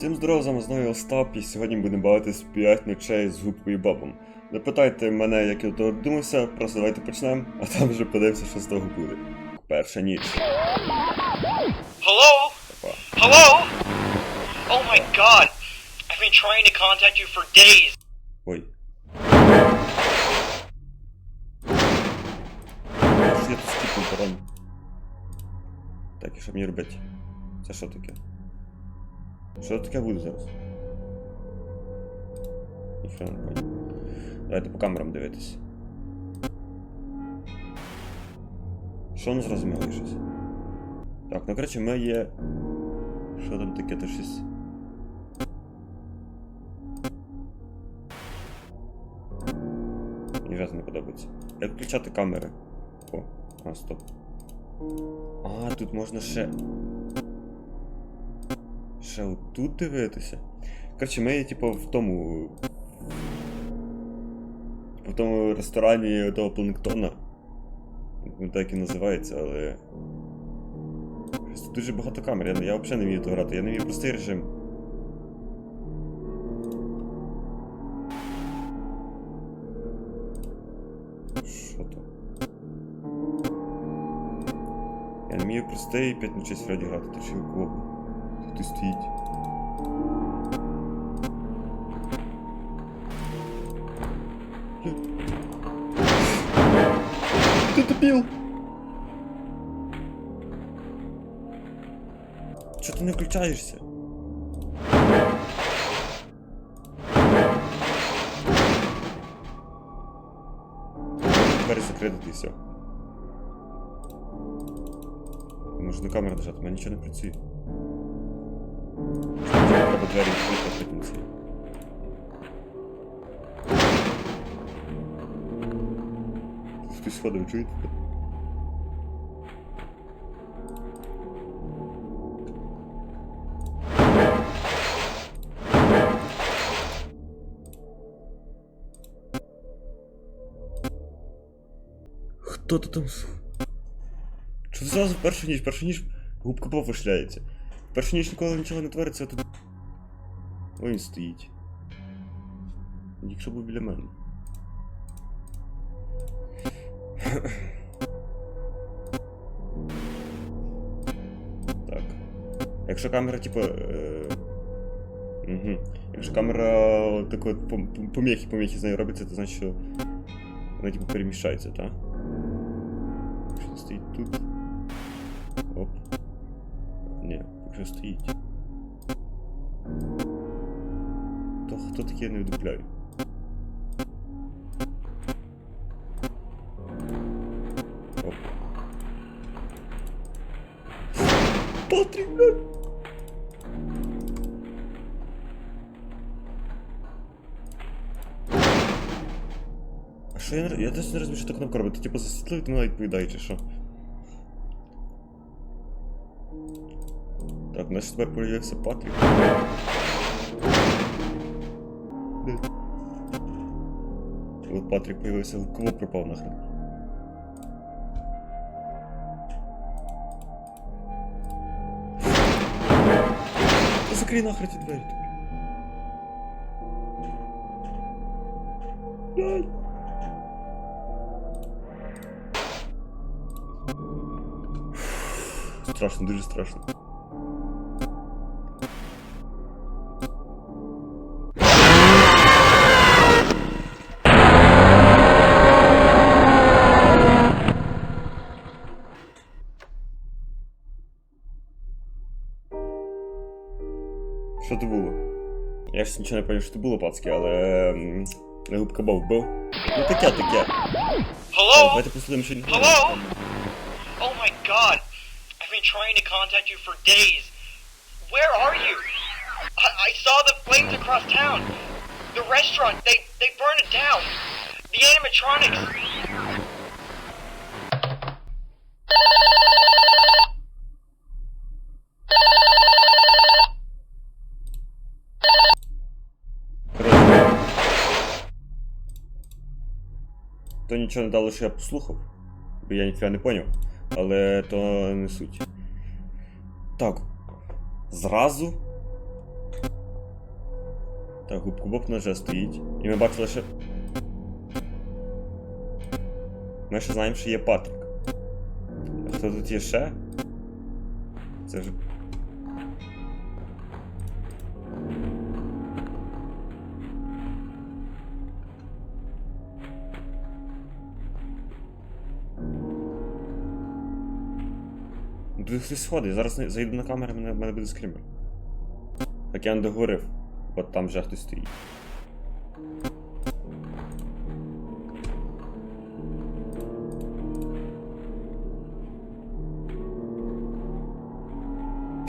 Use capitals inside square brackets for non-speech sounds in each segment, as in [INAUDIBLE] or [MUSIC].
Всім здорово, з вами знову Остап, і сьогодні будемо бавитись 5 ночей з губкою бабом. Не питайте мене, як я того думався, просто давайте почнемо, а там вже подивимося, що з того буде. Перша ніч. Hello? Опа. Hello? Oh my god. I've been trying to contact you for days. Ой. Я тут скіпнув? Так, і що мені робити? Це що таке? Що таке буде зараз? Ніхто не понял. Давайте по камерам дивитись. Що не зрозуміло щось? Так, ну коротше, ми є. Що там таке, то щось. Мені раз не подобається. Як включати камери? О, а, стоп. А, тут можна ще. Ще отут дивитися. Коротше, ми, типу, в тому. В тому ресторані того планктона. Так і називається, але. Тут дуже багато камер, я, я взагалі не вмію то грати, я не вмію простий режим. Що то? Я не вмію простий 5 на 6 раді грати, то ще й кого. Тут і стоїть. Ти дебіл! Чого ти не включаєшся? Двері закрити і все. Може на камеру нажати, у нічого не працює. Треба двері відкрити в кінці. Тут Хтось ходив, чуєте? Хто то там? с- Що це зразу першу ніч? Першу ніч губка Боб шляється. Першу ніч ніколи нічого не твориться, а тут. Ой, він стоїть. Якщо був біля мене. Так. Якщо камера. Е... Угу. Якщо камера так от пом- поміхи, поміхи з нею робиться, то значить, що вона типу переміщається, так? Якщо стоїть тут. Оп. Ні, якщо стоїть. хто таке я не видупляю? Оп. Патрік, блядь! А що я не... Я досі не розумію, що та кнопка робить. Ти типу засвітлив, ти мене відповідає, чи що? Так, у нас тепер появився Патрік. Де? От Патрік появився, кого пропав нахрен. Та Закрий нахрен ті двері. тупі. Блядь. Страшно, дуже страшно. Що це було? Я ж нічого не пам'ятаю, що це було, пацки, але. м, Не губка Боб був. Ну таке, таке. Hello? Давайте послухаємо, що ніхто. Hello? Oh my god. I've been trying to contact you for days. Where are you? I, I saw the flames across town. The restaurant, they, they burned it down. The animatronics. нічого не дало, що я послухав, бо я ніфіга не поняв. Але то не суть. Так. Зразу Так, губку Боб вже стоїть. І ми бачили ще. Ми ще знаємо, що є Патрік. А хто тут є ще? Це вже. Хтось ходить, зараз зайду на камеру, мене, мене буде скрімер. Так я не договорив, от там вже хтось стоїть.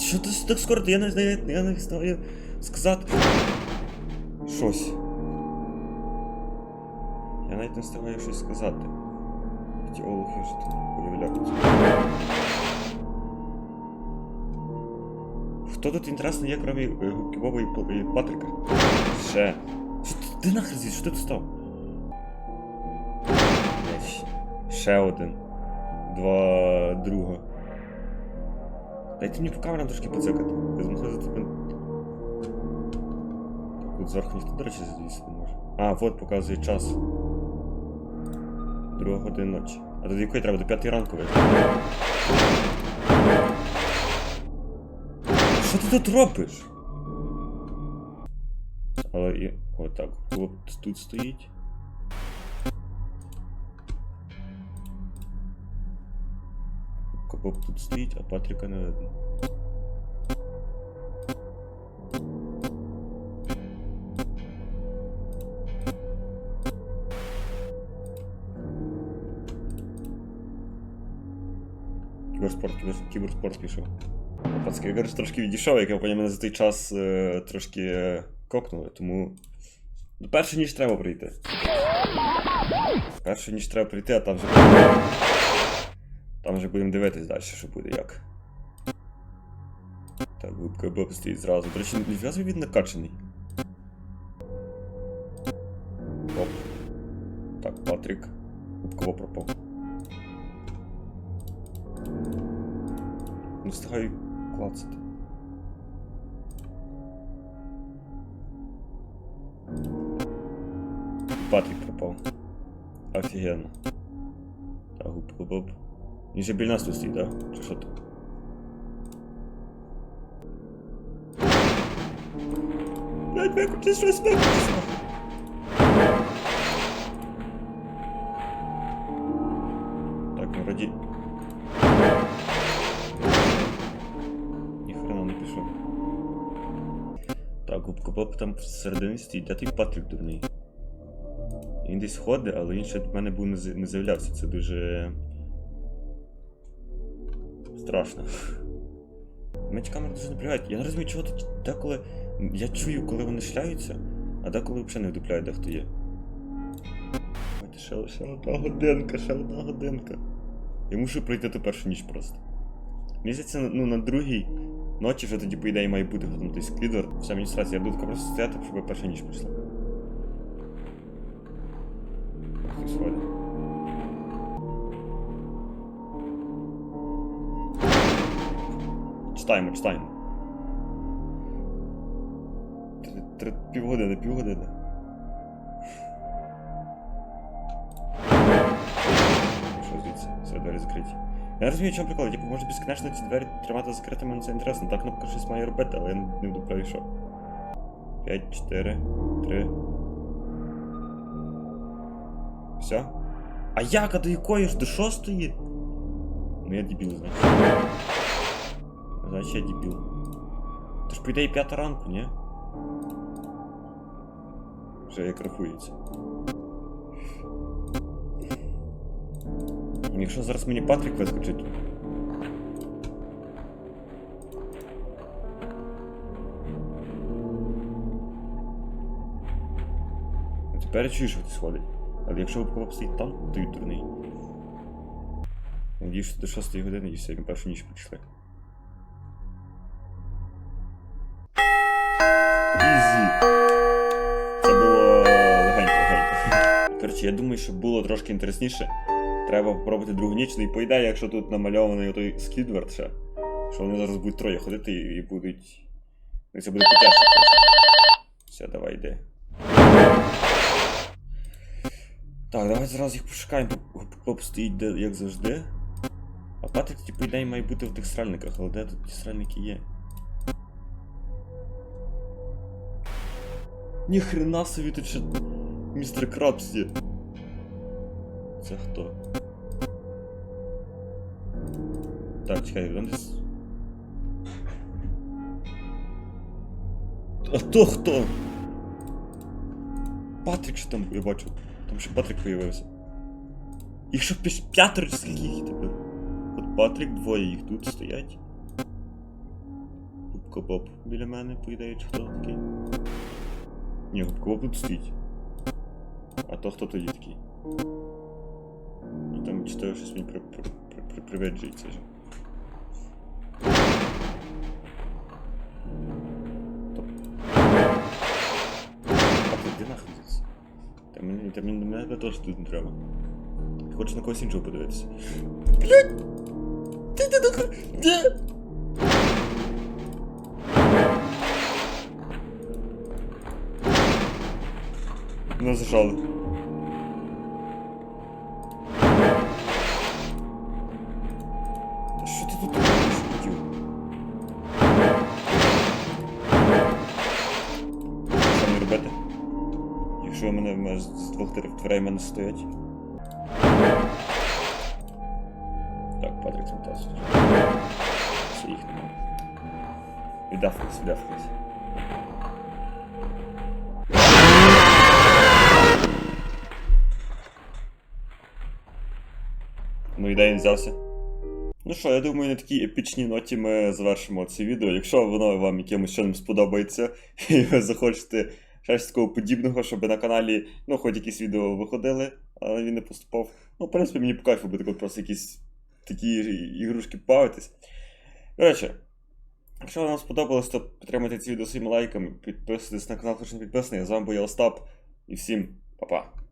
Що ти так скоро? Я не знаю, я не знаю сказати. Щось. Я навіть не встигаю щось сказати. Ті олухи вже тут появляються. Хто тут інтересно є, крім е, губки Боба і, Патрика? Ще. Ти, нахер звідси? Що ти тут став? Ще один. Два друга. Дайте мені по камерам трошки поцикати. Я зможу за тебе. Так, тут зверху ніхто, до речі, звідси не може. А, от показує час. Друга година ночі. А до якої треба? До п'ятої ранку вийти. тут робиш? Але і. Отак. Хлопець тут стоїть. Копок тут стоїть, а Патріка не видно. Кіберспорт, кібер- кіберспорт пішов. Пацки, я коротше, трошки відійшов, як я поняв, мене за той час е, трошки е, кокнули, тому. Ну, перше ніж треба прийти. Перше ніж треба прийти, а там вже. Там вже будемо дивитись далі, що буде як. Так, губка Боб стоїть зразу. До речі, ніфіга собі він накачаний. Оп. Так, Патрік. Губка Боб пропав. Не встигаю клацати. Патрік пропав. Офігенно. Так, губка Боб. Він же біля нас тут стоїть, да? Чи що то? Блять, викрути щось, викрути там всередині стоїть, де той Патрік дурний. Він десь ходить, але він ще до мене був не, з'являвся. Це дуже. Страшно. Меч камери дуже напрягають. Я не розумію, чого тут деколи. Я чую, коли вони шляються, а деколи взагалі не вдупляють, де хто є. Ще, ще одна годинка, ще одна годинка. Я мушу пройти ту першу ніч просто. Здається, ну на другій ночі вже тоді, по ідеї, має бути той сквідвард. Вся адміністрація, я буду тако просто стояти, щоб перша ніч прийшла. Читаємо, читаємо. Три, три, півгодини, півгодини. Що звідси? Все, двері закриті. Я розумію, чому прикол. Типу, може безконечно ці двері тримати закритими, але це інтересно. Так кнопка щось має робити, але я не що. 5, 4, 3. Все? А як? А до якої ж? До шостої? Ну я дебіл, значить. Значить я дебіл. Тож по ідеї п'ята ранку, ні? Вже як рахується. Якщо зараз мені Патрік вискочить. А Тепер я чую, що хтось ходить. Але якщо випадково стоїть там, то й дурний. Надіюсь, що до 6 години і все, ми першу ніч легенько. Коротше, я думаю, що було трошки інтересніше. Треба попробувати другу ніч, ну і по ідеї, якщо тут намальований той Скідвард ще, що вони зараз будуть троє ходити і, і будуть. Ну, це буде потяжче. Все, давай йди. Так, давай зараз їх пошукаємо. Поп стоїть де, як завжди. А Патрик, типу, ідеї має бути в тих сральниках, але де тут ті сральники є? Ніхрена собі тут ще містер Крабс. Це хто? Так, чекай, він. А то хто? Патрік що там я бачу. Там ще Патрік появився. Їх що п'ятеро чи скільки їх тепер? От Патрік, двоє їх тут стоять. Губка Боб біля мене, по ідеї, чи хто такий? Ні, Губка Боб тут стоїть. А то хто тоді такий? І там читаю, щось мені при, при, при, при, привиджується. мені, та мені, мене теж тут не треба. Я хочу на когось іншого подивитися. Блять! Ти де нахуй? Де? Нас зажали. Двох дверей- дверей мене стоять. Так, Патрік змотався. Все, їх немає. Віддафкались, віддафкались. Ну і де він взявся? Ну що, я думаю, на такій епічній ноті ми завершимо це відео. Якщо воно вам якимось чином сподобається, [LAUGHS] і ви захочете щось такого подібного, щоб на каналі, ну, хоч якісь відео виходили, але він не поступав. Ну, в принципі, мені по кайфу буде просто якісь такі ігрушки бавитись. До речі, якщо вам сподобалось, то підтримайте це відео своїми лайками, підписуйтесь на канал, хто не підписаний. З вами був я Остап, і всім па-па.